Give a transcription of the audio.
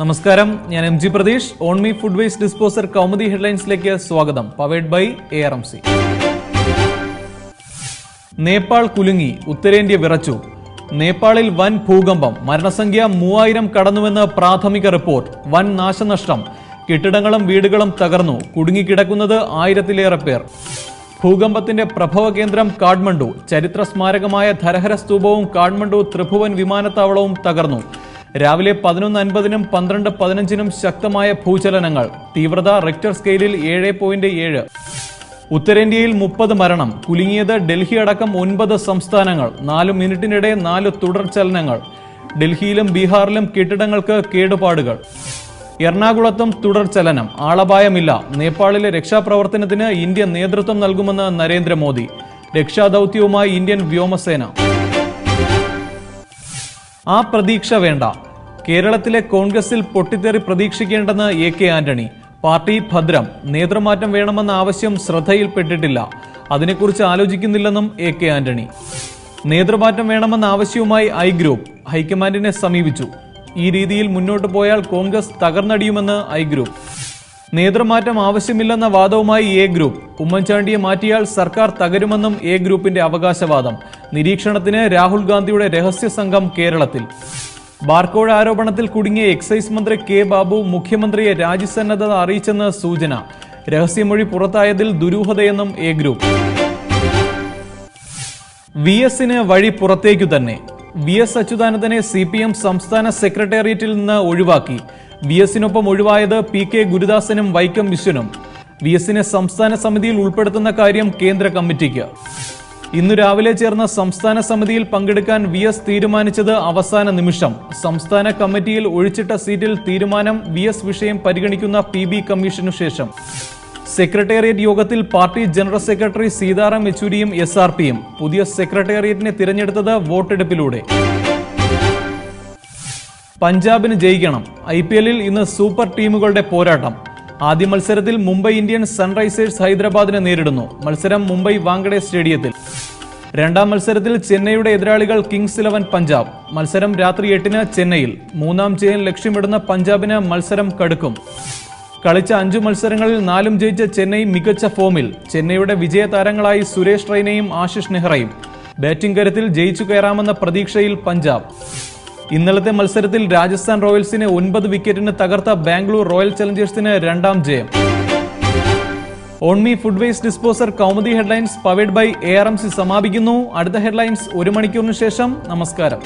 നമസ്കാരം. ഞാൻ M G Prateesh. Omni food waste disposer Kaumudi ഹെഡ്ലൈൻസിലേക്ക് സ്വാഗതം. Powered by A R M C. Nepal കുലുങ്ങി ഉത്തരേന്ത്യ വിറച്ചു. നേപ്പാളിൽ വൻ ഭൂകമ്പം മരണസംഖ്യ മൂവായിരം കടന്നുവെന്ന് പ്രാഥമിക റിപ്പോർട്ട്. വൻ നാശനഷ്ടം. കെട്ടിടങ്ങളും വീടുകളും തകർന്നു. കുടുങ്ങിക്കിടക്കുന്നത് ആയിരത്തിലേറെ പേർ. ഭൂകമ്പത്തിന്റെ പ്രഭവ കേന്ദ്രം കാഠ്മണ്ഡു. ചരിത്ര സ്മാരകമായ ധരഹര സ്തൂപവും കാഠ്മണ്ഡു ത്രിഭുവൻ വിമാനത്താവളവും തകർന്നു. രാവിലെ പതിനൊന്ന് അൻപതിനും പന്ത്രണ്ട് പതിനഞ്ചിനും ശക്തമായ ഭൂചലനങ്ങൾ. തീവ്രത റിക്ടർ സ്കെയിലിൽ ഏഴ് പോയിന്റ് ഏഴ്. ഉത്തരേന്ത്യയിൽ മുപ്പത് മരണം. കുലുങ്ങിയത് ഡൽഹി അടക്കം ഒൻപത് സംസ്ഥാനങ്ങൾ. നാല് മിനിറ്റിനിടെ നാല് തുടർ ചലനങ്ങൾ. ഡൽഹിയിലും ബീഹാറിലും കെട്ടിടങ്ങൾക്ക് കേടുപാടുകൾ. എറണാകുളത്തും തുടർ ചലനം. ആളപായമില്ല. നേപ്പാളിലെ രക്ഷാപ്രവർത്തനത്തിന് ഇന്ത്യ നേതൃത്വം നൽകുമെന്ന് നരേന്ദ്രമോദി. രക്ഷാദൌത്യവുമായി ഇന്ത്യൻ വ്യോമസേന. ആ പ്രതീക്ഷ വേണ്ട. കേരളത്തിലെ കോൺഗ്രസിൽ പൊട്ടിത്തെറി പ്രതീക്ഷിക്കേണ്ടെന്ന് എ കെ ആന്റണി. പാർട്ടി ഭദ്രം നേതൃമാറ്റം വേണമെന്ന ആവശ്യം ശ്രദ്ധയിൽപ്പെട്ടിട്ടില്ല. അതിനെക്കുറിച്ച് ആലോചിക്കുന്നില്ലെന്നും എ കെ ആന്റണി. നേതൃമാറ്റം വേണമെന്ന ആവശ്യവുമായി ഐ ഗ്രൂപ്പ് ഹൈക്കമാൻഡിനെ സമീപിച്ചു. ഈ രീതിയിൽ മുന്നോട്ട് പോയാൽ കോൺഗ്രസ് തകർന്നടിയുമെന്ന് ഐ ഗ്രൂപ്പ്. നേതൃമാറ്റം ആവശ്യമില്ലെന്ന വാദവുമായി എ ഗ്രൂപ്പ് ഉമ്മൻചാണ്ടിയെ മാറ്റിയാൽ സർക്കാർ തകരുമെന്നും എ ഗ്രൂപ്പിന്റെ അവകാശവാദം. നിരീക്ഷണത്തിന് രാഹുൽ ഗാന്ധിയുടെ രഹസ്യ സംഘം കേരളത്തിൽ. ബാർക്കോഴ ആരോപണത്തിൽ കുടുങ്ങിയ എക്സൈസ് മന്ത്രി കെ ബാബു മുഖ്യമന്ത്രിയെ രാജ്യസന്നദ്ധത അറിയിച്ചെന്ന് സൂചന. രഹസ്യമൊഴി പുറത്തായതിൽ ദുരൂഹതയെന്നും എ ഗ്രൂപ്പ്. വി എസിന് വഴി പുറത്തേക്കു തന്നെ. വി എസ് അച്യുതാനന്ദനെ സി പി എം സംസ്ഥാന സെക്രട്ടേറിയറ്റിൽ നിന്ന് ഒഴിവാക്കി. വി എസിനൊപ്പം ഒഴിവായത് പി കെ ഗുരുദാസനും വൈക്കം വിശ്വനും. വി എസിനെ സംസ്ഥാന സമിതിയിൽ ഉൾപ്പെടുത്തുന്ന കാര്യം കേന്ദ്ര കമ്മിറ്റിക്ക്. ഇന്നു രാവിലെ ചേർന്ന സംസ്ഥാന സമിതിയിൽ പങ്കെടുക്കാൻ വി എസ് തീരുമാനിച്ചത് അവസാന നിമിഷം. സംസ്ഥാന കമ്മിറ്റിയിൽ ഒഴിച്ചിട്ട സീറ്റിൽ തീരുമാനം വി എസ് വിഷയം പരിഗണിക്കുന്ന പി ബി കമ്മീഷനു ശേഷം. സെക്രട്ടേറിയറ്റ് യോഗത്തിൽ പാർട്ടി ജനറൽ സെക്രട്ടറി സീതാറാം യെച്ചൂരിയും എസ് ആർ പിയും. പുതിയ സെക്രട്ടേറിയറ്റിനെ തിരഞ്ഞെടുത്തത് വോട്ടെടുപ്പിലൂടെ. പഞ്ചാബിന് ജയിക്കണം. ഐ പി എല്ലിൽ ഇന്ന് സൂപ്പർ ടീമുകളുടെ പോരാട്ടം. ആദ്യ മത്സരത്തിൽ മുംബൈ ഇന്ത്യൻസ് സൺറൈസേഴ്സ് ഹൈദരാബാദിനെ നേരിടുന്നു. മത്സരം മുംബൈ വാങ്കഡെ സ്റ്റേഡിയത്തിൽ. രണ്ടാം മത്സരത്തിൽ ചെന്നൈയുടെ എതിരാളികൾ കിങ്സ് ഇലവൻ പഞ്ചാബ്. മത്സരം രാത്രി എട്ടിന് ചെന്നൈയിൽ. മൂന്നാം ജയം ലക്ഷ്യമിടുന്ന പഞ്ചാബിന് മത്സരം കടുക്കും. കളിച്ച അഞ്ചു മത്സരങ്ങളിൽ നാലും ജയിച്ച ചെന്നൈ മികച്ച ഫോമിൽ. ചെന്നൈയുടെ വിജയ താരങ്ങളായി സുരേഷ് റൈനയും ആശിഷ് നെഹ്റയും. ബാറ്റിംഗ് കരുത്തിൽ ജയിച്ചു കയറാമെന്ന പ്രതീക്ഷയിൽ പഞ്ചാബ്. ഇന്നലത്തെ മത്സരത്തിൽ രാജസ്ഥാൻ റോയൽസിനെ ഒൻപത് വിക്കറ്റിന് തകർത്ത ബാംഗ്ലൂർ റോയൽ ചലഞ്ചേഴ്സിന് രണ്ടാം ജയം. Omni food waste disposer Kaumudi headlines powered by A R M C സമാപിക്കുന്നു. അടുത്ത ഹെഡ്ലൈൻസ് ഒരു മണിക്കൂറിന് ശേഷം. നമസ്കാരം.